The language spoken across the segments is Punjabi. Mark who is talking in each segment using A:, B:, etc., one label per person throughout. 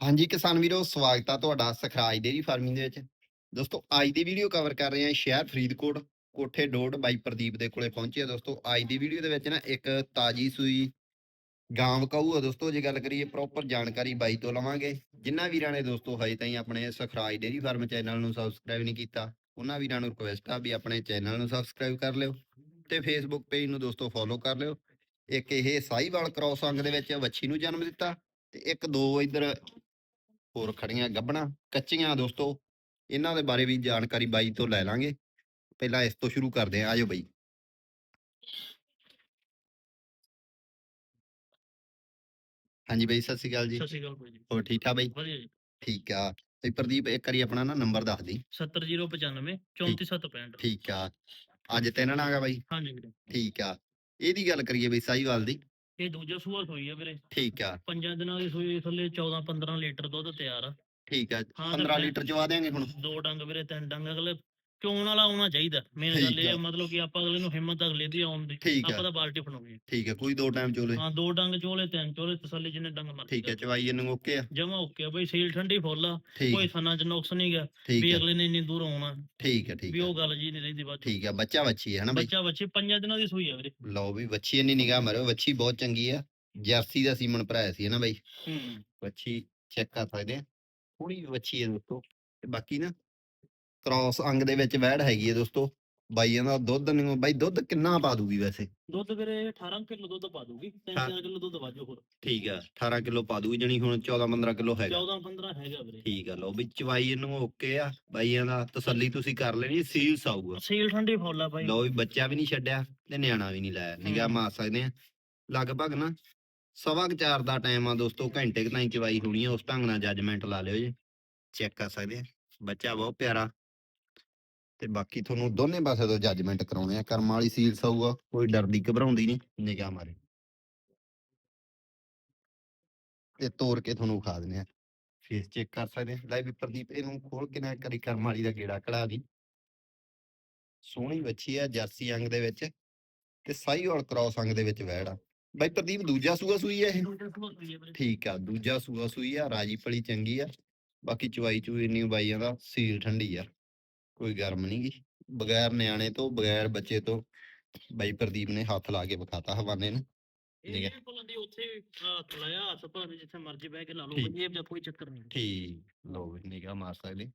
A: ਹਾਂਜੀ, ਕਿਸਾਨ ਵੀਰੋ, ਸਵਾਗਤ ਆ ਤੁਹਾਡਾ ਸਖਰਾਜ ਡੇਰੀ ਫਾਰਮਿੰਗ ਦੇ ਵਿੱਚ। ਦੋਸਤੋ, ਅੱਜ ਦੀ ਵੀਡੀਓ ਕਵਰ ਕਰ ਰਹੇ ਹਾਂ ਸ਼ਹਿਰ ਫਰੀਦਕੋਟ, ਕੋਠੇ ਡੋਡ ਬਾਈ ਪ੍ਰਦੀਪ ਦੇ ਕੋਲੇ ਪਹੁੰਚੇ ਆ ਦੋਸਤੋ। ਅੱਜ ਦੀ ਵੀਡੀਓ ਦੇ ਵਿੱਚ ਨਾ ਇੱਕ ਤਾਜੀ ਸੂਈ ਗਾਂ ਵਕਾਊ ਆ ਦੋਸਤੋ, ਜੇ ਗੱਲ ਕਰੀਏ ਪ੍ਰੋਪਰ ਜਾਣਕਾਰੀ ਬਾਈ ਤੋਂ ਲਵਾਂਗੇ। ਜਿਨ੍ਹਾਂ ਵੀਰਾਂ ਨੇ ਦੋਸਤੋ ਹਜੇ ਤਾਈਂ ਆਪਣੇ ਸਖਰਾਜ ਡੇਰੀ ਫਾਰਮ ਚੈਨਲ ਨੂੰ ਸਬਸਕ੍ਰਾਈਬ ਨਹੀਂ ਕੀਤਾ, ਉਹਨਾਂ ਵੀਰਾਂ ਨੂੰ ਰਿਕੁਐਸਟ ਆ ਵੀ ਆਪਣੇ ਚੈਨਲ ਨੂੰ ਸਬਸਕ੍ਰਾਈਬ ਕਰ ਲਿਓ ਤੇ ਫੇਸਬੁੱਕ ਪੇਜ ਨੂੰ ਦੋਸਤੋ ਫੋਲੋ ਕਰ ਲਿਓ। ਇੱਕ ਇਹ ਸਾਈਵਾਲ ਕ੍ਰੋਸ ਅੰਗ ਦੇ ਵਿੱਚ ਵੱਛੀ ਨੂੰ ਜਨਮ ਦਿੱਤਾ ਤੇ ਇੱਕ ਦੋ ਇਧਰ ਹੋਰ ਖੜੀਆਂ ਗੱਬਣਾ ਕੱਚੀਆਂ ਦੋਸਤੋ ਇਹਨਾਂ ਦੇ ਬਾਰੇ ਵੀ ਜਾਣਕਾਰੀ ਬਾਈ ਤੋਂ ਲੈ ਲਾਂਗੇ। ਪਹਿਲਾਂ ਇਸ ਤੋਂ ਸ਼ੁਰੂ ਕਰਦੇ ਹਾਂ ਆਜੋ ਬਾਈ। ਹਾਂਜੀ ਬਾਈ ਸਤਿ ਸ਼੍ਰੀ ਅਕਾਲ ਜੀ।
B: ਸਤਿ ਸ਼੍ਰੀ ਅਕਾਲ ਜੀ।
A: ਹੋਰ ਠੀਕ ਠਾਕ ਬਾਈ?
B: ਵਧੀਆ ਜੀ।
A: ਠੀਕ ਆ। ਤੇ ਪ੍ਰਦੀਪ ਇੱਕ ਵਾਰੀ ਆਪਣਾ ਨਾ ਨੰਬਰ ਦੱਸ ਦੀ।
B: 70095 34765
A: ਠੀਕ ਆ। ਅੱਜ ਤਿੰਨ ਨਾ ਆਗਾ ਬਾਈ।
B: ਹਾਂਜੀ ਵੀਰੇ।
A: ਠੀਕ ਆ। ਇਹਦੀ ਗੱਲ ਕਰੀਏ ਬਈ ਸਾਈਵਾਲ ਦੀ।
B: ਇਹ ਦੂਜਾ ਸੂਆ ਸੋਈ ਆ ਵੀਰੇ।
A: ਠੀਕ ਆ।
B: ਪੰਜਾਂ ਦਿਨਾਂ ਦੀ ਸੂਈ ਥੱਲੇ 14 15 ਲੀਟਰ ਦੁੱਧ ਤਿਆਰ ਆ।
A: ਠੀਕ ਆ।
B: ਹਾਂ ਤੇ
A: 15
B: ਮੈਂ-
A: ਲੀਟਰ ਚਵਾ ਦੇਾਂਗੇ ਹੁਣ।
B: ਦੋ ਡੰਗ ਵੀਰੇ ਤਿੰਨ ਡੰਗ ਅਗਲੇ ਚੋਣ ਵਾਲਾ ਆਉਣਾ ਚਾਹੀਦਾ। ਮੇਨ
A: ਠੀਕ
B: ਗੱਲ ਇਹ
A: ਆ।
B: ਆ ਮਤਲਬ ਕਿ ਆਪਾਂ ਅਗਲੇ ਨੂੰ ਹਿੰਮਤ ਅਗਲੇ ਦੀ ਆਉਣ ਦੀ।
A: ਠੀਕ ਆ।
B: ਆਪਾਂ ਤਾਂ ਬਾਲਟੀ ਫੜਾਉਣੀ
A: ਠੀਕ ਆ ਕੋਈ ਦੋ ਟਾਈਮ ਚੋਲੇ।
B: ਹਾਂ ਦੋ ਡੰਗ ਚੋਲੇ ਤਿੰਨ ਚੋਲੇ ਤਸੱਲੀ ਜਿੰਨੇ ਡੰਗ ਮਰਜ਼ੀ
A: ਠੀਕ ਆ ਚਵਾਈ ਇਹਨੂੰ ਓਕੇ ਆ?
B: ਜਮਾ ਓਕੇ ਆ ਬਈ ਸੀਲ ਠੰਡੀ ਫੁੱਲ ਆ।
A: ਠੀਕ।
B: ਕੋਈ ਥਣਾ ਚ ਨੁਕਸ ਨਹੀਂ ਗਾ
A: ਠੀਕ
B: ਵੀ ਅਗਲੇ ਨੇ ਇੰਨੀ ਦੂਰ ਆਉਣਾ।
A: ਠੀਕ ਆ ਠੀਕ
B: ਵੀ
A: ਆ।
B: ਉਹ ਗੱਲ ਜੀ ਨਹੀਂ ਰਹਿੰਦੀ ਬਾਅਦ ਚੋਂ।
A: ਠੀਕ ਆ ਬੱਚਾ ਬੱਚੀ ਹੈ ਬਾਈ?
B: ਬੱਚਾ ਬੱਚੇ ਪੰਜਾਂ ਦਿਨਾਂ ਦੀ ਸੂਈ ਆ ਵੀਰੇ।
A: ਲਓ ਵੀ ਵੱਛੀ ਇੰਨੀ ਨਿਗਾਹ ਮਾਰੋ ਵੱਛੀ ਬਹੁਤ ਚੰਗੀ ਆ। ਜਰਸੀ ਦਾ ਸੀਮਨ ਭਰਾਇਆ ਸੀ ਨਾ ਬਾਈ?
B: ਹੂੰ।
A: ਵੱਛੀ ਚੈੱਕ ਕਰ ਸਕਦੇ ਆ। ਥੋੜੀ ਵੱਛੀ ਹੈ ਦੋਸਤੋ। ਤੇ ਬਾਕੀ ਨਾ ਕ੍ਰਾਸ ਅੰਗ ਦੇ ਵਿੱਚ ਵਹਿੜ ਹੈਗੀ ਹੈ ਦੋਸਤੋ। ਬਾਈਆਂ ਦਾ ਦੁੱਧ ਨਹੀਂ ਬਾਈ ਦੁੱਧ ਕਿੰਨਾ ਪਾ ਦੂਗੀ ਵੈਸੇ?
B: ਦੁੱਧ ਵੀਰੇ 18 ਕਿਲੋ ਦੁੱਧ ਪਾ ਦੂਗੀ
A: ਹਾਂ।
B: 3-4 ਕਿਲੋ ਦੁੱਧ ਵਾਜੋ ਹੋਰ।
A: ਠੀਕ ਆ 18 ਕਿਲੋ ਪਾ ਦੂਗੀ ਜਣੀ ਹੁਣ 14 15 ਕਿਲੋ ਹੈਗਾ।
B: 14-15 ਹੈਗਾ ਵੀਰੇ।
A: ਠੀਕ ਆ ਲਓ ਵੀ ਚਵਾਈ ਇਹਨੂੰ ਓਕੇ ਆ ਬਾਈਆਂ ਦਾ ਤਸੱਲੀ ਤੁਸੀਂ ਕਰ ਲੈਣੀ ਸੀਲਸ ਆਊਗਾ
B: ਸੀਲ ਠੰਡੀ ਫੁੱਲ ਆ ਭਾਈ
A: ਲਓ ਵੀ ਬੱਚਾ ਵੀ ਨਹੀਂ ਛੱਡਿਆ ਤੇ ਨਿਆਣਾ ਵੀ ਨਹੀਂ ਲਾਇਆ ਨਿਗਾਹ। ਮਾਰ ਸਕਦੇ ਆ। ਲਗਭਗ ਨਾ ਸਵਾ ਚਾਰ ਦਾ ਟਾਈਮ ਆ ਦੋਸਤੋ ਘੰਟੇ ਕੁ ਤਾਈਂ ਚਵਾਈ ਹੋਣੀ ਆ ਉਸ ਢੰਗ ਨਾਲ ਜੱਜਮੈਂਟ ਲਾ ਲਿਓ ਜੀ। ਚੈੱਕ ਕਰ ਸਕਦੇ ਆ ਬੱਚਾ ਬਹੁਤ ਪਿਆਰਾ। ਤੇ ਬਾਕੀ ਤੁਹਾਨੂੰ ਦੋਨੇ ਪਾਸੇ ਤੋਂ ਜੱਜਮੈਂਟ ਕਰਾਉਣੇ ਆ, ਕਰਮ ਵਾਲੀ ਸੀਲਸ ਆਊਗਾ ਕੋਈ ਡਰਦੀ ਘਬਰਾਉਂਦੀ ਨਹੀਂ, ਨਿਗਾਹ ਮਾਰੇ। ਤੇ ਤੋੜ ਕੇ ਤੁਹਾਨੂੰ ਵਿਖਾ ਦਿੰਦੇ ਆ। ਫੇਸ ਚੈੱਕ ਕਰ ਸਕਦੇ ਆ। ਲੈ ਵੀ ਪ੍ਰਦੀਪ, ਇਹਨੂੰ ਖੋਲ ਕੇ ਨਾ ਕਰੀ ਕਰਮ ਵਾਲੀ ਦਾ ਗੇੜਾ ਕਢਾ ਦੀ। ਸੋਹਣੀ ਬੱਚੀ ਆ, ਜਰਸੀ ਅੰਗ ਦੇ ਵਿੱਚ ਤੇ ਸਾਈਵਾਲ ਕ੍ਰਾਸ ਅੰਗ ਦੇ ਵਿੱਚ ਵੈੜ ਆ। ਬਾਈ ਪ੍ਰਦੀਪ, ਦੂਜਾ ਸੂਆ ਸੂਈ ਆ ਇਹ? ਠੀਕ ਆ, ਦੂਜਾ ਸੂਆ ਸੂਈ ਆ ਰਾਜੀ ਪਲੀ ਚੰਗੀ ਆ। ਬਾਕੀ ਚਵਾਈ ਚੂਈ ਇੰਨੀ ਬਾਈਆਂ ਦਾ ਸੀਲ ਠੰਡੀ ਆ। ਕੋਈ ਗਰਮ ਨਹੀਂ ਗੀ। ਬਗੈਰ ਨਿਆਣੇ ਤੋਂ ਬਗੈਰ ਬੱਚੇ ਤੋਂ ਬਾਈ ਪ੍ਰਦੀਪ ਨੇ ਹੱਥ ਲਾ ਕੇ ਵਿਖਾਤਾ ਹਵਾਨੇ ਨੂੰ ਠੀਕ ਹੈ।
B: ਇਹ ਕੋਲ ਦੀ ਉੱਥੇ ਹੱਥ ਲਾਇਆ ਹੱਥ ਭਾਵੇਂ ਜਿੱਥੇ ਮਰਜ਼ੀ ਬਹਿ ਕੇ ਲਾ ਲਓ
A: ਠੀਕ।
B: ਬੰਦੇ ਦਾ ਕੋਈ ਚੱਕਰ ਨਹੀਂ
A: ਠੀਕ ਲੋ ਮਾਰ ਸਕਦੇ।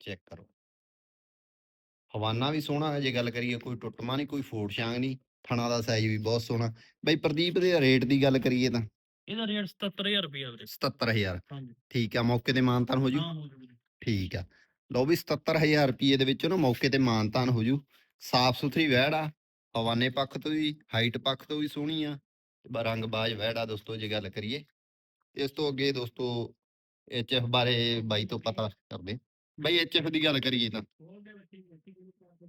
A: ਚੈੱਕ ਕਰੋ। ਹਵਾਨਾ ਵੀ ਸੋਹਣਾ ਹੈ ਜੇ ਗੱਲ ਕਰੀਏ ਕੋਈ ਟੁੱਟਮਾ ਨਹੀਂ ਕੋਈ ਫੋੜ ਛਾਂਗ ਨਹੀਂ ਥਣਾ ਦਾ ਸਾਈਜ਼ ਵੀ ਬਹੁਤ ਸੋਹਣਾ। ਬਈ ਪ੍ਰਦੀਪ ਦੇ ਰੇਟ ਦੀ ਗੱਲ ਕਰੀਏ ਤਾਂ
B: ਇਹਦਾ ਰੇਟ 77000 ਰੁਪਇਆ ਵੀਰੇ।
A: 77000
B: ਹਾਂਜੀ।
A: ਠੀਕ ਆ ਮੌਕੇ ਤੇ ਮਾਨਤਾਨ ਹੋ ਜੂ?
B: ਹਾਂ ਹੋ
A: ਠੀਕ ਆ। ਲਓ ਵੀ 77000 ਰੁਪਏ ਦੇ ਵਿੱਚ ਨਾ ਮੌਕੇ ਤੇ ਮਾਨਤਾਨ ਹੋ ਜੂ। ਸਾਫ਼ ਸੁਥਰੀ ਵਹਿੜ ਆ ਹਵਾਨੇ ਪੱਖ ਤੋਂ ਵੀ ਹਾਈਟ ਪੱਖ ਤੋਂ ਵੀ ਸੋਹਣੀ ਆ। ਰੰਗ ਬਾਜ ਵਹਿੜ ਆ ਦੋਸਤੋ ਜੇ ਗੱਲ ਕਰੀਏ। ਇਸ ਤੋਂ ਅੱਗੇ ਦੋਸਤੋ ਐਚਐਫ ਬਾਰੇ ਬਾਈ ਤੋਂ ਪਤਾ ਕਰਦੇ। ਬਾਈ ਐਚਐਫ ਦੀ ਗੱਲ ਕਰੀਏ ਤਾਂ।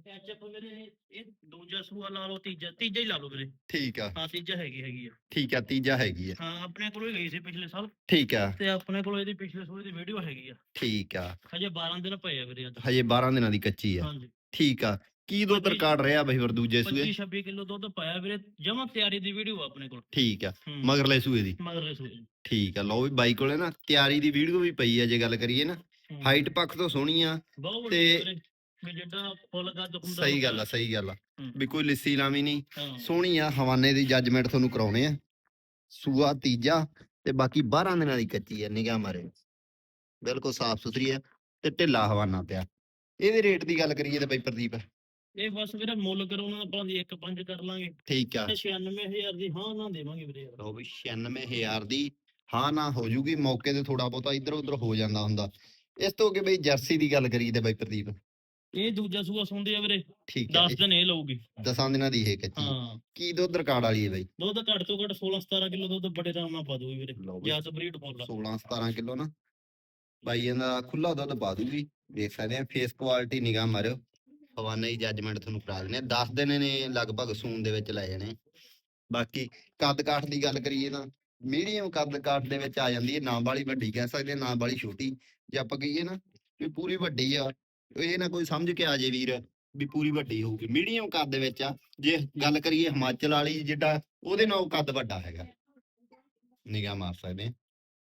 B: ਐਚਐਫ ਵੀਰੇ ਇਹ ਦੂਜਾ ਸੂਆ ਲਾ ਲਓ ਤੀਜਾ ਤੀਜਾ ਹੀ ਲਾ ਲਓ ਵੀਰੇ।
A: ਠੀਕ ਆ।
B: ਹਾਂ ਤੀਜਾ ਹੈਗੀ ਹੈਗੀ ਆ।
A: ਠੀਕ ਆ ਤੀਜਾ ਹੈਗੀ ਆ।
B: ਹਾਂ ਆਪਣੇ ਕੋਲੋਂ ਹੀ ਗਈ ਸੀ ਪਿਛਲੇ ਸਾਲ।
A: ਠੀਕ ਆ।
B: ਤੇ ਆਪਣੇ ਕੋਲ ਇਹਦੀ ਪਿਛਲੇ ਸੂਏ ਦੀ ਵੀਡੀਓ ਹੈਗੀ ਆ।
A: ਠੀਕ ਆ।
B: ਹਜੇ 12 ਦਿਨ ਪਏ ਆ ਵੀਰੇ ਅੱਜ।
A: ਹਜੇ 12 ਦਿਨਾਂ ਦੀ ਕੱਚੀ ਆ।
B: ਹਾਂਜੀ।
A: ਠੀਕ ਆ। ਕੀ ਦੁੱਧ ਰਿਕਾਰਡ ਰਿਹਾ ਬਈ ਫਿਰ ਦੂਜੇ
B: 25
A: ਸੂਏ
B: 26 ਕਿਲੋ ਦੁੱਧ ਪਾਇਆ ਵੀਰੇ। ਜਮਾ ਤਿਆਰੀ ਦੀ ਵੀਡੀਓ ਆਪਣੇ ਕੋਲ।
A: ਠੀਕ ਆ। ਮਗਰਲੇ ਸੂਏ ਦੀ।
B: ਮਗਰਲੇ ਸੂਏ
A: ਠੀਕ ਆ। ਲਓ ਵੀ ਬਾਈ ਕੋਲੇ ਨਾ ਤਿਆਰੀ ਦੀ ਵੀਡੀਓ ਵੀ ਪਈ ਆ ਜੇ ਗੱਲ ਕਰੀਏ ਨਾ। ਹਾਈਟ ਪੱਖ ਤੋਂ ਸੋਹਣੀ ਆ
B: ਬਹੁਤ
A: ਤੇ-
B: ਜਿੱਦਾਂ ਫੁੱਲ ਹੁੰਦਾ
A: ਸਹੀ ਗੱਲ ਆ। ਸਹੀ ਗੱਲ ਆ
B: ਹੂੰ।
A: ਵੀ ਕੋਈ ਲਿੱਸੀ ਲਾਵੀ ਨਹੀਂ।
B: ਹਾਂ।
A: ਸੋਹਣੀ ਆ ਹਵਾਨੇ ਦੀ ਜੱਜਮੈਂਟ ਤੁਹਾਨੂੰ ਕਰਾਉਣੇ ਆ। ਸੂਆ ਤੀਜਾ ਤੇ ਬਾਕੀ 12 ਦਿਨਾਂ ਦੀ ਕੱਚੀ ਆ ਨਿਗਾਹ ਮਾਰੇ ਬਿਲਕੁਲ ਸਾਫ਼ ਸੁਥਰੀ ਆ ਤੇ ਢਿੱਲਾ ਹਵਾਨਾ ਪਿਆ। ਇਹਦੇ ਰੇਟ ਦੀ ਗੱਲ ਕਰੀਏ ਤੇ ਬਈ ਪ੍ਰਦੀਪ।
B: ਇਹ ਬਸ ਵੀਰੇ ਮੁੱਲ ਕਰੋ ਉਹਨਾਂ ਆਪਾਂ ਦੀ 1.5 ਕਰ ਲਾਂਗੇ।
A: ਠੀਕ ਆ।
B: ਤੇ 96000 ਦੀ ਹਾਂ ਨਾ ਦੇਵਾਂਗੇ ਵੀਰੇ ਯਾਰ।
A: ਲਓ ਵੀ 96000 ਦੀ ਹਾਂ ਨਾ ਹੋ ਜੂਗੀ ਮੌਕੇ ਤੇ ਥੋੜਾ ਬਹੁਤਾ ਇੱਧਰ ਉੱਧਰ ਹੋ ਜਾਂਦਾ ਹੁੰਦਾ। ਇਸ ਤੋਂ ਅੱਗੇ ਬਈ ਜਰਸੀ ਦੀ ਗੱਲ ਕਰੀਏ ਤੇ ਬਈ ਪ੍ਰਦੀਪ।
B: ਇਹ ਦੂਜਾ ਸੂਆ ਸੁਣਦੇ ਆ ਵੀਰੇ।
A: ਠੀਕ ਆ
B: 10 ਦਿਨ ਇਹ ਲਊਗੀ।
A: ਦਸਾਂ ਦਿਨਾਂ ਦੀ ਇਹ ਕੱਚੀ।
B: ਹਾਂ।
A: ਕੀ ਦੁੱਧ ਰਿਕਾਰਡ ਵਾਲੀ ਹੈ ਬਈ?
B: ਦੁੱਧ ਘੱਟ ਤੋਂ ਘੱਟ 16 17 ਕਿਲੋ ਦੁੱਧ ਬੜੇ ਆਰਾਮ ਨਾਲ ਪਾ ਦੂਗੀ ਵੀਰੇ।
A: ਲਓ ਵੀ
B: ਜਾਂ ਤਾਂ ਬਰੀਡ ਆ।
A: 16 17 ਕਿਲੋ ਨਾ। ਬਾਈ ਇਹਦਾ ਖੁੱਲਾ ਦੁੱਧ ਪਾ ਦੂਗੀ ਦੇਖ ਸਕਦੇ ਆ ਫੇਸ ਕੁਆਲਿਟੀ ਨਿਗਾਹ ਮਾਰਿਓ। ਹਵਾਨਾ ਹੀ ਜੱਜਮੈਂਟ ਤੁਹਾਨੂੰ ਕਰਾ ਆ। 10 ਦਿਨ ਨੇ ਲਗਭਗ ਸੂਨ ਦੇ ਵਿੱਚ ਲੈ ਜਾਣੇ ਬਾਕੀ ਕੱਦ ਕਾਠ ਦੀ ਗੱਲ ਕਰੀਏ ਤਾਂ ਮੀਡੀਅਮ ਕੱਦ ਕਾਠ ਦੇ ਵਿੱਚ ਆ ਜਾਂਦੀ ਹੈ ਨਾ ਵਾਲੀ ਵੱਡੀ ਕਹਿ ਸਕਦੇ ਨਾ ਵਾਲੀ ਛੋਟੀ। ਜੇ ਆਪਾਂ ਕਹੀਏ ਨਾ ਵੀ ਪੂਰੀ ਵੱਡੀ ਆ ਇਹ ਨਾ ਕੋਈ ਸਮਝ ਕੇ ਆ ਜੇ ਵੀਰ ਵੀ ਪੂਰੀ ਵੱਡੀ ਹੋਊਗੀ। ਮੀਡੀਅਮ ਕੱਦ ਦੇ ਵਿੱਚ ਆ ਜੇ ਗੱਲ ਕਰੀਏ ਹਿਮਾਚਲ ਵਾਲੀ ਜਿੱਡਾ ਉਹਦੇ ਨਾਲੋਂ ਕੱਦ ਵੱਡਾ ਹੈਗਾ। ਨਿਗਾਹ ਮਾਰ ਸਕਦੇ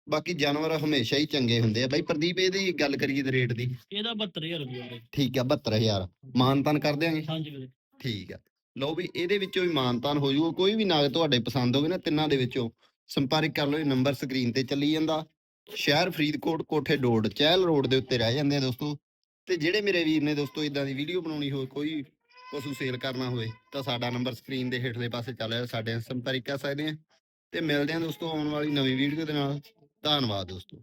A: ਬਾਕੀ ਜਾਨਵਰ ਹਮੇਸ਼ਾ ਹੀ ਚੰਗੇ ਹੁੰਦੇ ਆ। ਬਾਈ ਪ੍ਰਦੀਪ ਇਹਦੀ ਗੱਲ ਕਰੀਏ ਤੇ ਰੇਟ ਦੀ।
B: ਇਹਦਾ 72000 ਰੁਪਏ
A: ਠੀਕ ਆ 72000 ਮਾਨਤਾਨ ਕਰ ਦਿਆਂਗੇ?
B: ਹਾਂਜੀ ਵੀਰੇ।
A: ਠੀਕ ਆ। ਲਓ ਵੀ ਇਹਦੇ ਵਿੱਚੋਂ ਵੀ ਮਾਨਤਾਨ ਹੋ ਜਾਊਗਾ ਕੋਈ ਵੀ ਨਾਗ ਤੁਹਾਡੇ ਪਸੰਦ ਹੋਵੇ ਨਾ ਤਿੰਨਾਂ ਦੇ ਵਿੱਚੋਂ ਸੰਪਰਕ ਕਰ ਲਓ, ਇਹ ਨੰਬਰ ਸਕਰੀਨ ਤੇ ਚੱਲੀ ਜਾਂਦਾ। ਸ਼ਹਿਰ ਫਰੀਦਕੋਟ, ਕੋਠੇ ਡੋੜ ਚਹਿਲ ਰੋਡ ਦੇ ਉੱਤੇ ਰਹਿ ਜਾਂਦੇ ਆ ਦੋਸਤੋ। ਤੇ ਜਿਹੜੇ ਮੇਰੇ ਵੀਰ ਨੇ ਦੋਸਤੋ ਇਦਾਂ ਦੀ ਵੀਡੀਓ ਬਣਾਉਣੀ ਹੋਵੇ, ਕੋਈ ਪਸ਼ੂ ਸੇਲ ਕਰਨਾ ਹੋਵੇ, ਤਾਂ ਸਾਡਾ ਨੰਬਰ ਸਕਰੀਨ ਦੇ ਹੇਠਲੇ ਪਾਸੇ ਚੱਲ ਰਿਹਾ, ਸਾਡੇ ਸੰਪਰਕ ਕਰ ਸਕਦੇ ਆ। ਤੇ ਮਿਲਦੇ ਆ ਦੋਸਤੋ ਆਉਣ ਵਾਲੀ ਨਵੀਂ ਵੀਡੀਓ ਦੇ ਨਾਲ। ਧੰਨਵਾਦ ਦੋਸਤੋ।